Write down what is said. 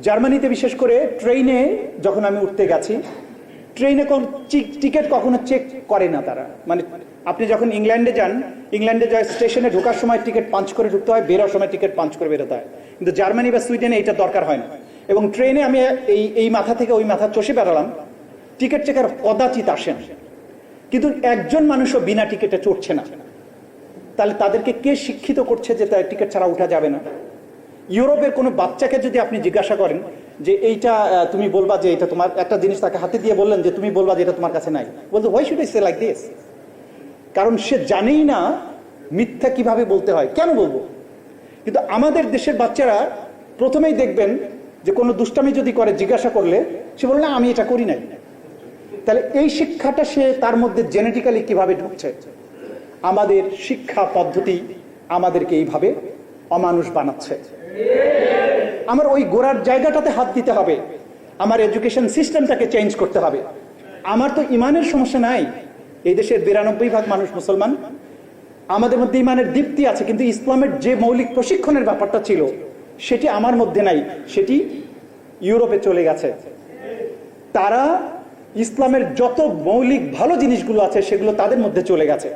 জার্মানিতে বিশেষ করে ট্রেনে যখন আমি উঠতে গেছি ট্রেনে কোন টিকিট কখনো চেক করে না তারা। মানে আপনি যখন ইংল্যান্ডে যান, ইংল্যান্ডে যায় স্টেশনে ঢোকার সময় টিকিট পাঞ্চ করে ঢুকতে হয়, বেরোর সময় টিকিট পাঞ্চ করে বেরোতে হয়। কিন্তু জার্মানি বা সুইডেনে এটা দরকার হয় না। এবং ট্রেনে আমি এই এই মাথা থেকে ওই মাথা চষে বেড়ালাম, টিকিট চেকার কদাচিত আসেন কিন্তু একজন মানুষও বিনা টিকিটে চড়ছে না। তাহলে তাদেরকে কে শিক্ষিত করছে যে তার টিকিট ছাড়া উঠা যাবে না? ইউরোপের কোনো বাচ্চাকে যদি আপনি জিজ্ঞাসা করেন যে এইটা তুমি বলবা যে এটা তোমার, একটা জিনিস তাকে হাতে দিয়ে বললেন যে তুমি বলবা যে এটা তোমার কাছে নাই। বলতো why should I say like this কারণ সে জানেই না মিথ্যা কীভাবে বলতে হয়। কেন বলব? কিন্তু আমাদের দেশের বাচ্চারা প্রথমেই দেখবেন যে কোনো দুষ্টামি যদি করে জিজ্ঞাসা করলে, সে বললে আমি এটা করি নাই। তাহলে এই শিক্ষাটা সে তার মধ্যে জেনেটিক্যালি কীভাবে ঢুকছে? আমাদের শিক্ষা পদ্ধতি আমাদেরকে এইভাবে অমানুষ বানাচ্ছে। আমার ওই গোড়ার জায়গাটাতে হাত দিতে হবে। আমার এডুকেশন সিস্টেমটাকে চেঞ্জ করতে হবে। আমার তো ইমানের সমস্যা নাই। এই দেশের বিরানব্বই ভাগ মানুষ মুসলমান। আমাদের মধ্যে ইমানের দীপ্তি আছে, কিন্তু ইসলামের যে মৌলিক প্রশিক্ষণের ব্যাপারটা ছিল, সেটি আমার মধ্যে নাই। সেটি ইউরোপে চলে গেছে। তারা ইসলামের যত মৌলিক ভালো জিনিসগুলো আছে, সেগুলো তাদের মধ্যে চলে গেছে।